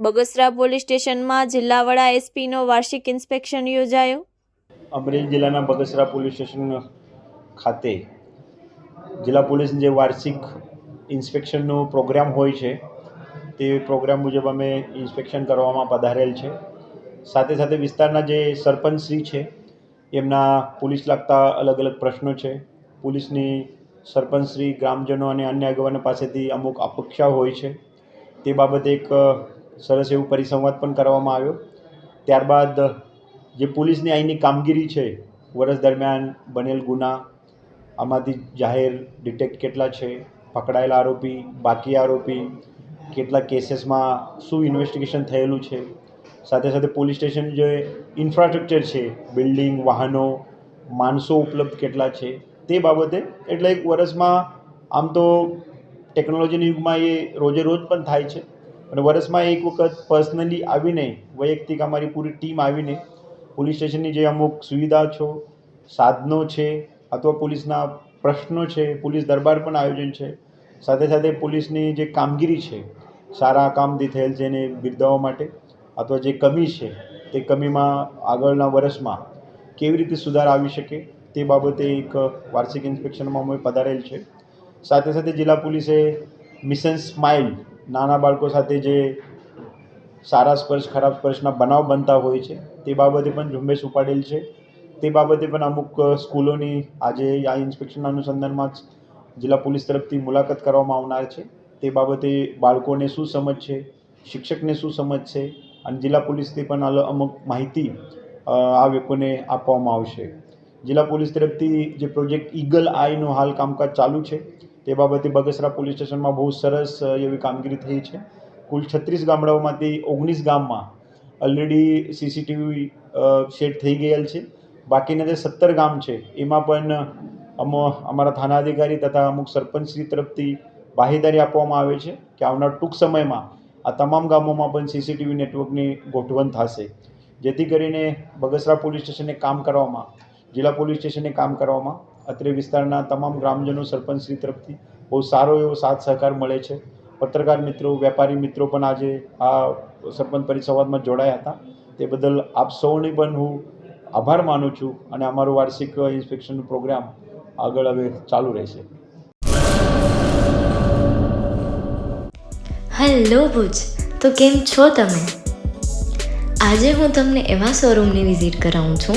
Bagasara police સ્ટેશનમાં જિલ્લા વડા એસપીનો વાર્ષિક ઇન્સ્પેક્શન યોજાયો. અમરેલી જિલ્લાના બગસરા પોલીસ સ્ટેશન ખાતે જિલ્લા પોલીસની જે વાર્ષિક ઇન્સ્પેક્શનનો પ્રોગ્રામ હોય છે, તે પ્રોગ્રામ મુજબ અમે ઇન્સ્પેક્શન કરવામાં પધારેલ છે. સાથે સાથે વિસ્તારના જે સરપંચશ્રી છે, એમના પોલીસ લાગતા અલગ અલગ પ્રશ્નો છે. પોલીસની સરપંચશ્રી ગ્રામજનો અને અન્ય આગેવાનો પાસેથી અમુક અપેક્ષાઓ હોય છે. તે બાબતે એક સરસ એવું પરિસંવાદ પણ કરવામાં આવ્યો. ત્યારબાદ જે પોલીસની અહીંની કામગીરી છે વર્ષ દરમિયાન બનેલ ગુના, આમાંથી જાહેર ડિટેક્ટ કેટલા છે, પકડાયેલા આરોપી, બાકી આરોપી, કેટલા કેસીસમાં શું ઇન્વેસ્ટિગેશન થયેલું છે, સાથે સાથે પોલીસ સ્ટેશન જે ઇન્ફ્રાસ્ટ્રક્ચર છે, બિલ્ડિંગ, વાહનો, માણસો ઉપલબ્ધ કેટલા છે, તે બાબતે એટલે એક વર્ષમાં આમ તો ટેકનોલોજીના યુગમાં એ રોજે રોજ પણ થાય છે. અને વર્ષમાં એક વખત પર્સનલી આવીને, વૈયક્તિક અમારી પૂરી ટીમ આવીને પોલીસ સ્ટેશનની જે અમુક સુવિધા છો, સાધનો છે, અથવા પોલીસના પ્રશ્નો છે, પોલીસ દરબાર પણ આયોજન છે, સાથે સાથે પોલીસની જે કામગીરી છે, સારા કામથી થયેલ છે એને બિરદાવવા માટે, અથવા જે કમી છે, તે કમીમાં આગળના વર્ષમાં કેવી રીતે સુધાર આવી શકે, તે બાબતે એક વાર્ષિક ઇન્સ્પેક્શનમાં અમે પધારેલ છે. સાથે સાથે જિલ્લા પોલીસે મિશન સ્માઇલ નાના બાળકો સાથે જે સારા સ્પર્શ, ખરાબ સ્પર્શના બનાવ બનતા હોય છે, તે બાબતે પણ ઝુંબેશ ઉપાડેલ છે. તે બાબતે પણ અમુક સ્કૂલોની આજે આ ઇન્સ્પેક્શન અનુસંધાનમાં જ જિલ્લા પોલીસ તરફથી મુલાકાત કરવામાં આવનાર છે. તે બાબતે બાળકોને શું સમજ છે, શિક્ષકને શું સમજ છે અને જિલ્લા પોલીસથી પણ અમુક માહિતી આ લોકોને આપવામાં આવશે. જિલ્લા પોલીસ તરફથી જે પ્રોજેક્ટ ઈગલ આઈનું હાલ કામકાજ ચાલુ છે તે બાબતે બગસરા પોલીસ સ્ટેશનમાં બહુ સરસ એવી કામગીરી થઈ છે. કુલ છત્રીસ ગામડાઓમાંથી ઓગણીસ ગામમાં ઓલરેડી સીસીટીવી સેટ થઈ ગયેલ છે. બાકીના જે સત્તર ગામ છે, એમાં પણ અમ, અમારા થાના અધિકારી તથા અમુક સરપંચશ્રી તરફથી બાહેદારી આપવામાં આવે છે કે આવનાર ટૂંક સમયમાં આ તમામ ગામોમાં પણ સીસીટીવી નેટવર્કની ગોઠવણ થશે. જેથી કરીને બગસરા પોલીસ સ્ટેશને કામ કરવામાં, જિલ્લા પોલીસ સ્ટેશને કામ કરવામાં અત્રે વિસ્તારના તમામ ગ્રામજનો સરપંચશ્રી તરફથી બહુ સારો એવો સાથ સહકાર મળે છે. પત્રકાર મિત્રો, વેપારી મિત્રો પણ આજે આ સરપંચ પરિસંવાદમાં જોડાયા હતા. તે બદલ આપ સૌની પણ હું આભાર માનું છું અને અમારો વાર્ષિક ઇન્સ્પેક્શનનો પ્રોગ્રામ આગળ હવે ચાલુ રહેશે. હેલો ભુજ, તો કેમ છો તમે? આજે હું તમને એવા શોરૂમની વિઝિટ કરાવું છું